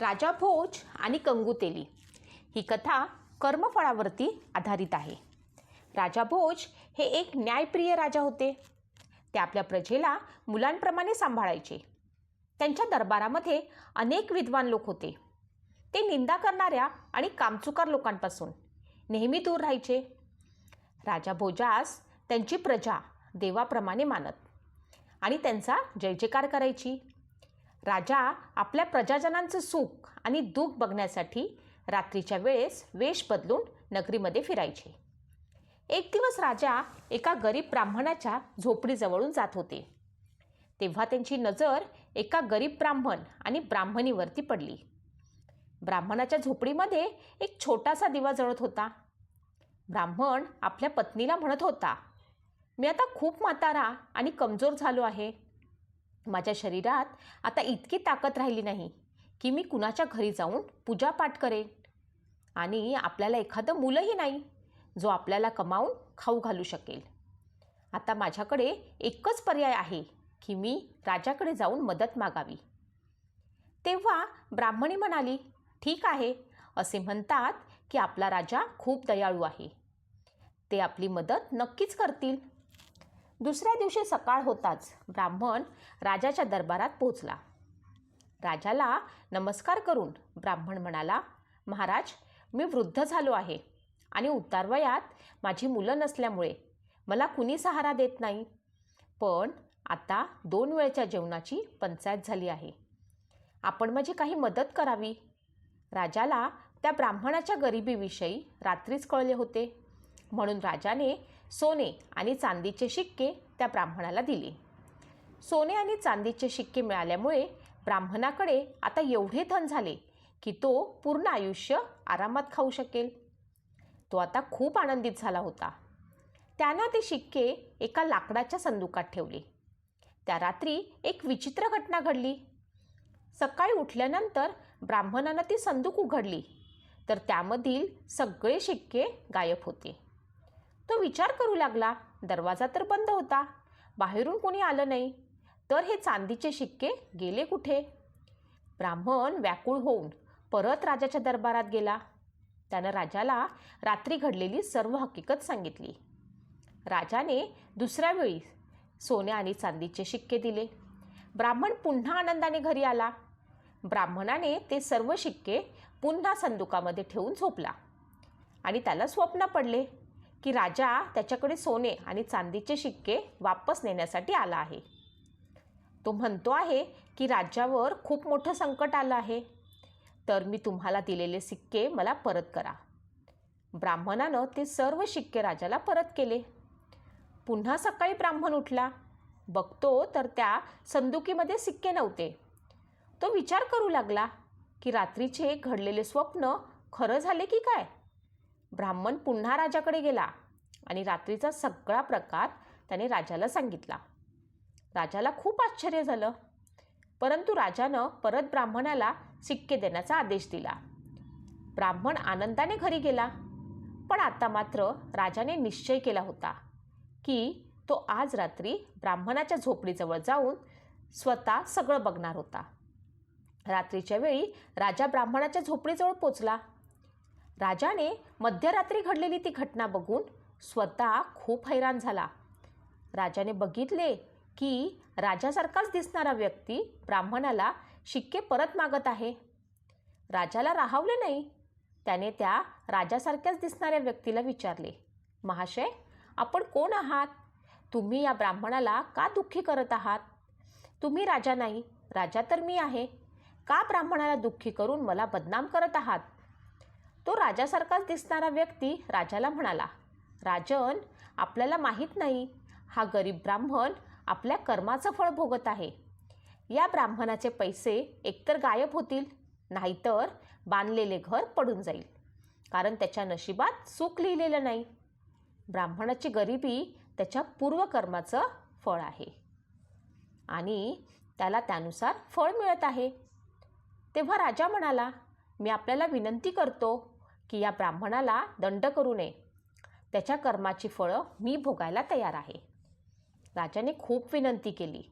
राजा भोज आणि कंगुतेली ही कथा कर्मफळावरती आधारित आहे. राजा भोज हे एक न्यायप्रिय राजा होते. ते आपल्या प्रजेला मुलांप्रमाणे सांभाळायचे. त्यांच्या दरबारामध्ये अनेक विद्वान लोक होते. ते निंदा करणाऱ्या आणि कामचुकार लोकांपासून नेहमी दूर राहायचे. राजा भोजास त्यांची प्रजा देवाप्रमाणे मानत आणि त्यांचा जय जयकार करायची. राजा आपल्या प्रजाजनांचं सुख आणि दुःख बघण्यासाठी रात्रीच्या वेळेस वेश बदलून नगरीमध्ये फिरायचे. एक दिवस राजा एका गरीब ब्राह्मणाच्या झोपडीजवळून जात होते. तेव्हा त्यांची नजर एका गरीब ब्राह्मण आणि ब्राह्मणीवरती पडली. ब्राह्मणाच्या झोपडीमध्ये एक छोटासा दिवा जळत होता. ब्राह्मण आपल्या पत्नीला म्हणत होता मी आता खूप म्हातारा आणि कमजोर झालो आहे. माझ्या शरीरात आता इतकी ताकद राहिली नाही की मी कुणाच्या घरी जाऊन पूजापाठ करेन. आणि आपल्याला एखादं मुलंही नाही जो आपल्याला कमावून खाऊ घालू शकेल. आता माझ्याकडे एकच पर्याय आहे की मी राजाकडे जाऊन मदत मागावी. तेव्हा ब्राह्मणी म्हणाली ठीक आहे असे म्हणतात की आपला राजा खूप दयाळू आहे. ते आपली मदत नक्कीच करतील. दुसऱ्या दिवशी सकाळ होताच ब्राह्मण राजाच्या दरबारात पोहोचला. राजाला नमस्कार करून ब्राह्मण म्हणाला महाराज मी वृद्ध झालो आहे आणि उतारवयात माझी मुलं नसल्यामुळे मला कुणी सहारा देत नाही. पण आता दोन वेळच्या जेवणाची पंचायत झाली आहे. आपण माझी काही मदत करावी. राजाला त्या ब्राह्मणाच्या गरिबीविषयी रात्रीच कळले होते. म्हणून राजाने सोने आणि चांदीचे शिक्के त्या ब्राह्मणाला दिले. सोने आणि चांदीचे शिक्के मिळाल्यामुळे ब्राह्मणाकडे आता एवढे धन झाले की तो पूर्ण आयुष्य आरामात खाऊ शकेल. तो आता खूप आनंदित झाला होता. त्यानं ते शिक्के एका लाकडाच्या संदुकात ठेवले. त्या रात्री एक विचित्र घटना घडली. सकाळी उठल्यानंतर ब्राह्मणानं ती संदूक उघडली. तर त्यामधील सगळे शिक्के गायब होते. तो विचार करू लागला. दरवाजा तर बंद होता. बाहेरून कोणी आलं नाही. तर हे चांदीचे शिक्के गेले कुठे? ब्राह्मण व्याकुळ होऊन परत राजाच्या दरबारात गेला. त्यानं राजाला रात्री घडलेली सर्व हकीकत सांगितली. राजाने दुसऱ्या वेळी सोने आणि चांदीचे शिक्के दिले. ब्राह्मण पुन्हा आनंदाने घरी आला. ब्राह्मणाने ते सर्व शिक्के पुन्हा संदुकामध्ये ठेवून झोपला आणि त्याला स्वप्न पडले. की राजा त्याच्याकडे सोने आणि चांदीचे शिक्के वापस नेण्यासाठी आला आहे. तो म्हणतो आहे की राज्यावर खूप मोठं संकट आलं आहे. तर मी तुम्हाला दिलेले सिक्के मला परत करा. ब्राह्मणानं ते सर्व शिक्के राजाला परत केले. पुन्हा सकाळी ब्राह्मण उठला. बघतो तर त्या संदुकीमध्ये सिक्के नव्हते. तो विचार करू लागला की रात्रीचे घडलेले स्वप्न खरं झाले की काय? ब्राह्मण पुन्हा राजाकडे गेला आणि रात्रीचा सगळा प्रकार त्याने राजाला सांगितला. राजाला खूप आश्चर्य झालं. परंतु राजानं परत ब्राह्मणाला सिक्के देण्याचा आदेश दिला. ब्राह्मण आनंदाने घरी गेला. पण आता मात्र राजाने निश्चय केला होता की तो आज रात्री ब्राह्मणाच्या झोपडीजवळ जाऊन स्वतः सगळं बघणार होता. रात्रीच्या वेळी राजा ब्राह्मणाच्या झोपडीजवळ पोचला. राजाने मध्यरात्री घडलेली ती घटना बघून स्वतः खूप हैराण झाला. राजाने बघितले की राजासारखाच दिसणारा व्यक्ती ब्राह्मणाला शिक्के परत मागत आहे. राजाला राहावले नाही. त्याने त्या राजासारख्याच दिसणाऱ्या व्यक्तीला विचारले महाशय आपण कोण आहात? तुम्ही या ब्राह्मणाला का दुःखी करत आहात? तुम्ही राजा नाही राजा तर मी आहे. का ब्राह्मणाला दुःखी करून मला बदनाम करत आहात? तो राजासारखाच दिसणारा व्यक्ती राजाला म्हणाला राजन आपल्याला माहीत नाही हा गरीब ब्राह्मण आपल्या कर्माचं फळ भोगत आहे. या ब्राह्मणाचे पैसे एकतर गायब होतील नाहीतर बांधलेले घर पडून जाईल कारण त्याच्या नशिबात सुख लिहिलेलं नाही. ब्राह्मणाची गरिबी त्याच्या पूर्वकर्माचं फळ आहे आणि त्याला त्यानुसार फळ मिळत आहे. तेव्हा राजा म्हणाला मी आपल्याला विनंती करतो की या ब्राह्मणाला दंड करू नये. त्याच्या कर्माची फळं मी भोगायला तयार आहे. राजाने खूप विनंती केली.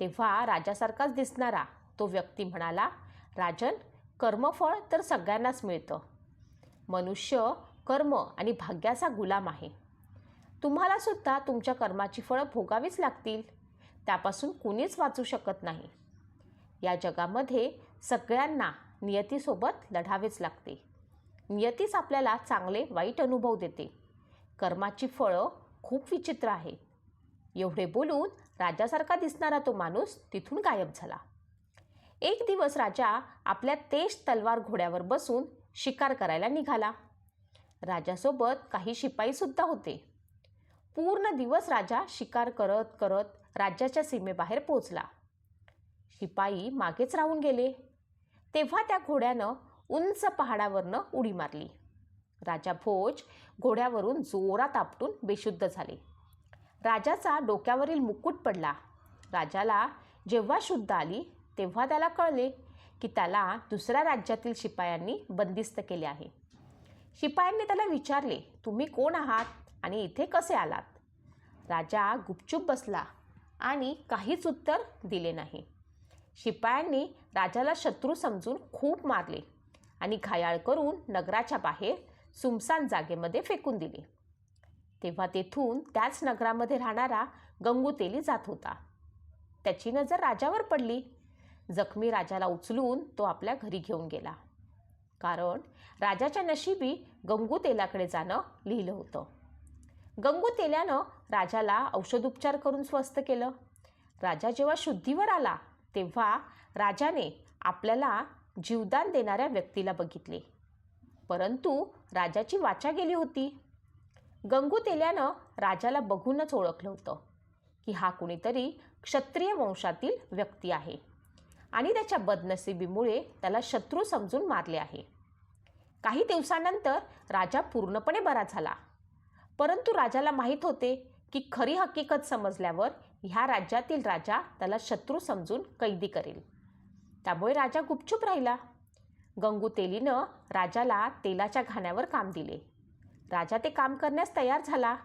तेव्हा राजासारखाच दिसणारा तो व्यक्ती म्हणाला राजन कर्मफळ तर सगळ्यांनाच मिळतं. मनुष्य कर्म आणि भाग्याचा गुलाम आहे. तुम्हालासुद्धा तुमच्या कर्माची फळं भोगावीच लागतील. त्यापासून कुणीच वाचू शकत नाही. या जगामध्ये सगळ्यांना नियतीसोबत लढावेच लागते. नियतीच आपल्याला चांगले वाईट अनुभव देते. कर्माची फळं खूप विचित्र आहेत एवढे बोलून राजासारखा दिसणारा तो माणूस तिथून गायब झाला. एक दिवस राजा आपल्या तेज तलवार घोड्यावर बसून शिकार करायला निघाला. राजासोबत काही शिपाईसुद्धा होते. पूर्ण दिवस राजा शिकार करत करत राज्याच्या सीमेबाहेर पोचला शिपाई मागेच राहून गेले. तेव्हा त्या घोड्यानं उंच पहाडावरनं उडी मारली. राजा भोज घोड्यावरून जोरात आपटून बेशुद्ध झाले. राजाचा डोक्यावरील मुकुट पडला. राजाला जेव्हा शुद्ध आली तेव्हा त्याला कळले की त्याला दुसऱ्या राज्यातील शिपायांनी बंदिस्त केले आहे. शिपायांनी त्याला विचारले तुम्ही कोण आहात आणि इथे कसे आलात? राजा गुपचूप बसला आणि काहीच उत्तर दिले नाही. शिपायांनी राजाला शत्रू समजून खूप मारले. आणि घायाळ करून नगराच्या बाहेर सुमसान जागेमध्ये फेकून दिले. तेव्हा तेथून त्याच नगरामध्ये राहणारा गंगूतेली जात होता. त्याची नजर राजावर पडली. जखमी राजाला उचलून तो आपल्या घरी घेऊन गेला. कारण राजाच्या नशिबी गंगूतेलाकडे जाणं लिहिलं होतं. गंगुतेल्यानं राजाला औषधोपचार करून स्वस्थ केलं. राजा जेव्हा शुद्धीवर आला तेव्हा राजाने आपल्याला जीवदान देणाऱ्या व्यक्तीला बघितले. परंतु राजाची वाचा गेली होती. गंगू तेल्यानं राजाला बघूनच ओळखलं होतं की हा कुणीतरी क्षत्रिय वंशातील व्यक्ती आहे आणि त्याच्या बदनसिबीमुळे त्याला शत्रू समजून मारले आहे. काही दिवसानंतर राजा पूर्णपणे बरा झाला. परंतु राजाला माहीत होते की खरी हकीकत समजल्यावर ह्या राज्यातील राजा त्याला शत्रू समजून कैदी करेल. त्यामुळे राजा गुपचूप राहिला. गंगुतेलीनं राजाला तेलाच्या घाण्यावर काम दिले. राजा ते काम करण्यास तयार झाला.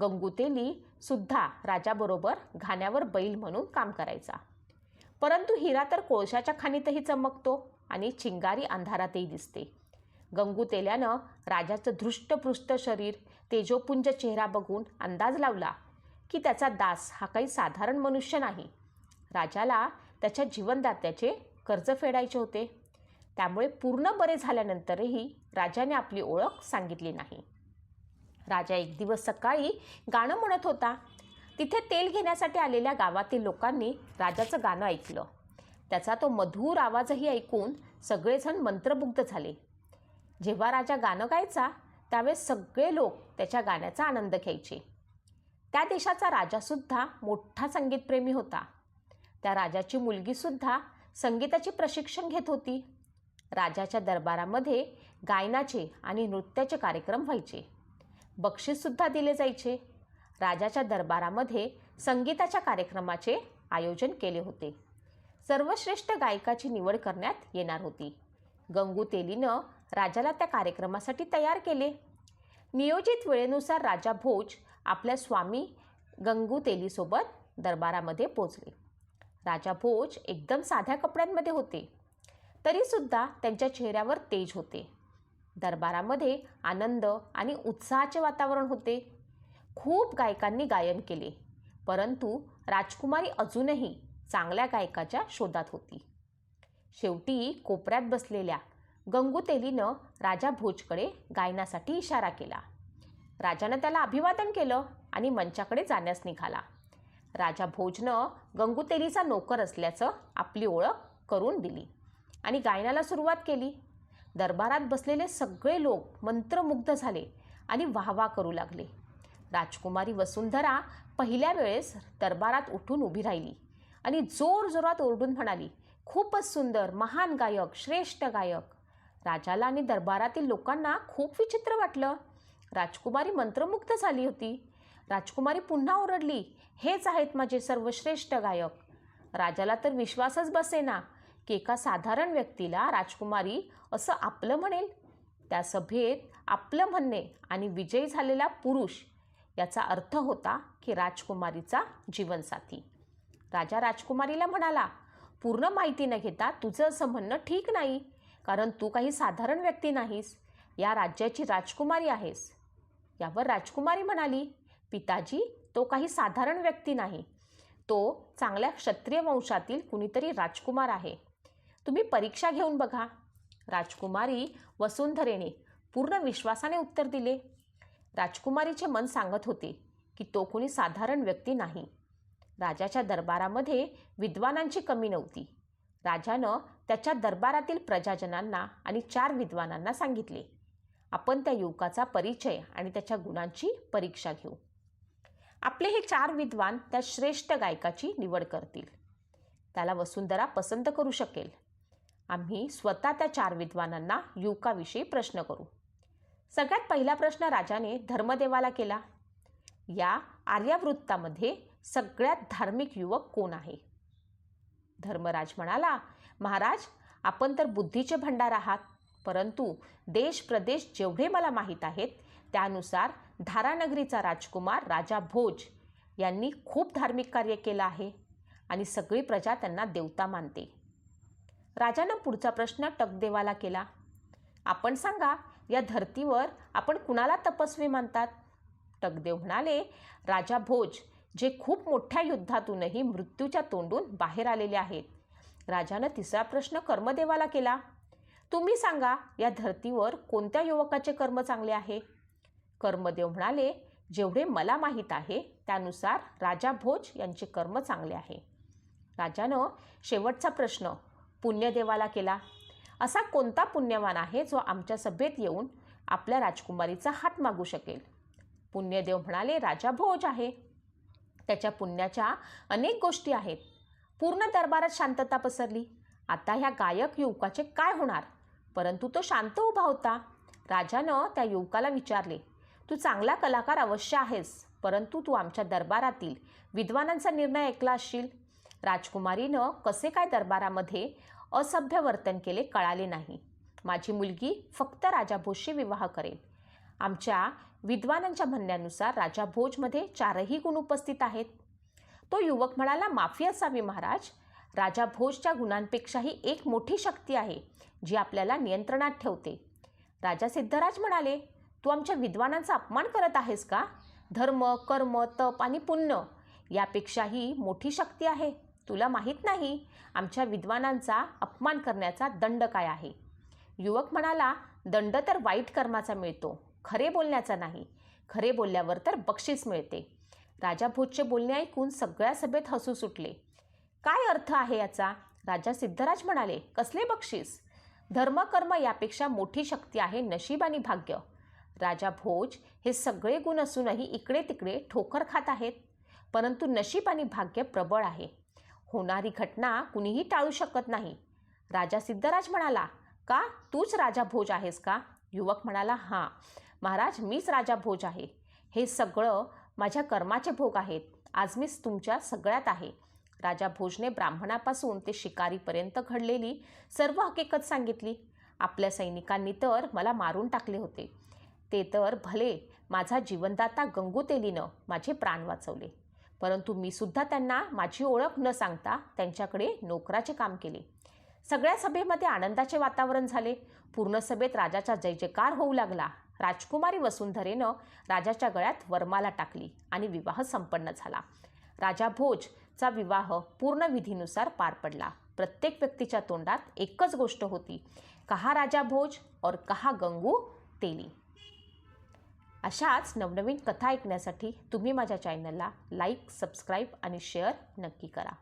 गंगूतेली सुद्धा राजाबरोबर घाण्यावर बैल म्हणून काम करायचा. परंतु हिरा तर कोळशाच्या खाणीतही चमकतो आणि चिंगारी अंधारातही दिसते. गंगुतेल्यानं राजाचं धृष्टपृष्ठ शरीर तेजोपुंज चेहरा बघून अंदाज लावला की त्याचा दास हा काही साधारण मनुष्य नाही. राजाला त्याच्या जीवनदात्याचे कर्ज फेडायचे होते. त्यामुळे पूर्ण बरे झाल्यानंतरही राजाने आपली ओळख सांगितली नाही. राजा एक दिवस सकाळी गाणं म्हणत होता. तिथे तेल घेण्यासाठी आलेल्या गावातील लोकांनी राजाचं गाणं ऐकलं. त्याचा तो मधुर आवाजही ऐकून सगळेजण मंत्रमुग्ध झाले. जेव्हा राजा गाणं गायचा त्यावेळेस सगळे लोक त्याच्या गाण्याचा आनंद घ्यायचे. त्या देशाचा राजासुद्धा मोठा संगीतप्रेमी होता. त्या राजाची मुलगीसुद्धा संगीताचे प्रशिक्षण घेत होती. राजाच्या दरबारामध्ये गायनाचे आणि नृत्याचे कार्यक्रम व्हायचे. बक्षीससुद्धा दिले जायचे. राजाच्या दरबारामध्ये संगीताच्या कार्यक्रमाचे आयोजन केले होते. सर्वश्रेष्ठ गायकाची निवड करण्यात येणार होती. गंगू तेलीनं राजाला त्या कार्यक्रमासाठी तयार केले. नियोजित वेळेनुसार राजा भोज आपल्या स्वामी गंगू तेलीसोबत दरबारामध्ये पोचले. राजा भोज एकदम साध्या कपड्यांमध्ये होते. तरीसुद्धा त्यांच्या चेहऱ्यावर तेज होते. दरबारामध्ये आनंद आणि उत्साहाचे वातावरण होते. खूप गायकांनी गायन केले परंतु राजकुमारी अजूनही चांगल्या गायकाच्या शोधात होती. शेवटी कोपऱ्यात बसलेल्या गंगुतेलीनं राजा भोजकडे गायनासाठी इशारा केला. राजानं त्याला अभिवादन केलं आणि मंचाकडे जाण्यास निघाला. राजा भोजनं गंगुतेलीचा नोकर असल्याचं आपली ओळख करून दिली. आणि गायनाला सुरुवात केली. दरबारात बसलेले सगळे लोक मंत्रमुग्ध झाले आणि वाहवा करू लागले. राजकुमारी वसुंधरा पहिल्या वेळेस दरबारात उठून उभी राहिली आणि जोरजोरात ओरडून म्हणाली खूपच सुंदर महान गायक श्रेष्ठ गायक. राजाला आणि दरबारातील लोकांना खूप विचित्र वाटलं. राजकुमारी मंत्रमुग्ध झाली होती. राजकुमारी पुन्हा ओरडली हेच आहेत माझे सर्वश्रेष्ठ गायक. राजाला तर विश्वासच बसेना की एका साधारण व्यक्तीला राजकुमारी असं आपलं म्हणेल. त्या सभेत आपलं म्हणणे आणि विजयी झालेला पुरुष याचा अर्थ होता की राजकुमारीचा जीवनसाथी. राजा राजकुमारीला म्हणाला पूर्ण माहिती न घेता तुझं असं म्हणणं ठीक नाही कारण तू काही साधारण व्यक्ती नाहीस. या राज्याची राजकुमारी आहेस. यावर राजकुमारी म्हणाली पिताजी तो काही साधारण व्यक्ती नाही. तो चांगल्या क्षत्रिय वंशातील कुणीतरी राजकुमार आहे. तुम्ही परीक्षा घेऊन बघा. राजकुमारी वसुंधरेने पूर्ण विश्वासाने उत्तर दिले. राजकुमारीचे मन सांगत होते की तो कोणी साधारण व्यक्ती नाही. राजाच्या दरबारामध्ये विद्वानांची कमी नव्हती. राजानं त्याच्या दरबारातील प्रजाजनांना आणि चार विद्वानांना सांगितले. आपण त्या युवकाचा परिचय आणि त्याच्या गुणांची परीक्षा घेऊ. आपले हे चार विद्वान त्या श्रेष्ठ गायकाची निवड करतील. त्याला वसुंधरा पसंत करू शकेल. आम्ही स्वतः त्या चार विद्वानांना युवकाविषयी प्रश्न करू. सगळ्यात पहिला प्रश्न राजाने धर्मदेवाला केला. या आर्यावृत्तामध्ये सगळ्यात धार्मिक युवक कोण आहे? धर्मराज म्हणाला महाराज आपण तर बुद्धीचे भंडार आहात परंतु देश प्रदेश जेवढे मला माहीत आहेत त्यानुसार धारानगरीचा राजकुमार राजा भोज यांनी खूप धार्मिक कार्य केलं आहे आणि सगळी प्रजा त्यांना देवता मानते. राजानं पुढचा प्रश्न टकदेवाला केला. आपण सांगा या धर्तीवर आपण कुणाला तपस्वी मानतात? टकदेव म्हणाले राजा भोज जे खूप मोठ्या युद्धातूनही मृत्यूच्या तोंडून बाहेर आलेले आहेत. राजानं तिसरा प्रश्न कर्मदेवाला केला. तुम्ही सांगा या धर्तीवर कोणत्या युवकाचे कर्म चांगले आहे? कर्मदेव म्हणाले जेवढे मला माहीत आहे त्यानुसार राजा भोज यांचे कर्म चांगले आहे. राजानं शेवटचा प्रश्न पुण्यदेवाला केला. असा कोणता पुण्यवान आहे जो आमच्या सभेत येऊन आपल्या राजकुमारीचा हात मागू शकेल? पुण्यदेव म्हणाले राजा भोज आहे. त्याच्या पुण्याच्या अनेक गोष्टी आहेत. पूर्ण दरबारात शांतता पसरली. आता ह्या गायक युवकाचे काय होणार? परंतु तो शांत उभा होता. राजानं त्या युवकाला विचारले तू चांगला कलाकार अवश्य आहेस परंतु तू आमच्या दरबारातील विद्वानांचा निर्णय ऐकला असशील. राजकुमारीनं कसे काय दरबारामध्ये असभ्य वर्तन केले कळाले नाही. माझी मुलगी फक्त राजा भोजशी विवाह करेल. आमच्या विद्वानांच्या म्हणण्यानुसार राजा भोजमध्ये चारही गुण उपस्थित आहेत. तो युवक म्हणाला माफी असावी महाराज. राजा भोजच्या गुणांपेक्षाही एक मोठी शक्ती आहे जी आपल्याला नियंत्रणात ठेवते. राजा सिद्धराज म्हणाले तू आमच्या विद्वानांचा अपमान करत आहेस का? धर्म कर्म तप आणि पुण्य यापेक्षाही मोठी शक्ती आहे. तुला माहीत नाही आमच्या विद्वानांचा अपमान करण्याचा दंड काय आहे. युवक म्हणाला दंड तर वाईट कर्माचा मिळतो खरे बोलण्याचा नाही. खरे बोलल्यावर तर बक्षीस मिळते. राजा भोजचे बोलणे ऐकून सगळ्या सभेत हसू सुटले. काय अर्थ आहे याचा? राजा सिद्धराज म्हणाले कसले बक्षीस? धर्म कर्म यापेक्षा मोठी शक्ती आहे नशीब आणि भाग्य. राजा भोज हे सगळे गुण असूनही इकडे तिकडे ठोकर खात आहेत. परंतु नशीब आणि भाग्य प्रबळ आहे. होणारी घटना कुणीही टाळू शकत नाही. राजा सिद्धराज म्हणाला का? तूच राजा भोज आहेस का? युवक म्हणाला हां. महाराज मीच राजा भोज आहे. हे सगळं माझ्या कर्माचे भोग आहेत. आज मीच तुमच्या सगळ्यात आहे. राजा भोजने ब्राह्मणापासून ते शिकारीपर्यंत घडलेली सर्व हकीकत सांगितली. आपल्या सैनिकांनी तर मला मारून टाकले होते. ते तर भले माझा जीवनदाता गंगूतेलीनं माझे प्राण वाचवले. परंतु मी सुद्धा त्यांना माझी ओळख न सांगता त्यांच्याकडे नोकराचे काम केले. सगळ्या सभेमध्ये आनंदाचे वातावरण झाले. पूर्ण सभेत राजाचा जय जयकार होऊ लागला. राजकुमारी वसुंधरेनं राजाच्या गळ्यात वरमाला टाकली आणि विवाह संपन्न झाला. राजा भोजचा विवाह पूर्ण विधीनुसार पार पडला. प्रत्येक व्यक्तीच्या तोंडात एकच गोष्ट होती. कहा राजा भोज और कहा गंगू तेली अशाच नवनवीन कथा ऐकण्यासाठी तुम्ही माझ्या चॅनलला लाईक सबस्क्राईब आणि शेअर नक्की करा.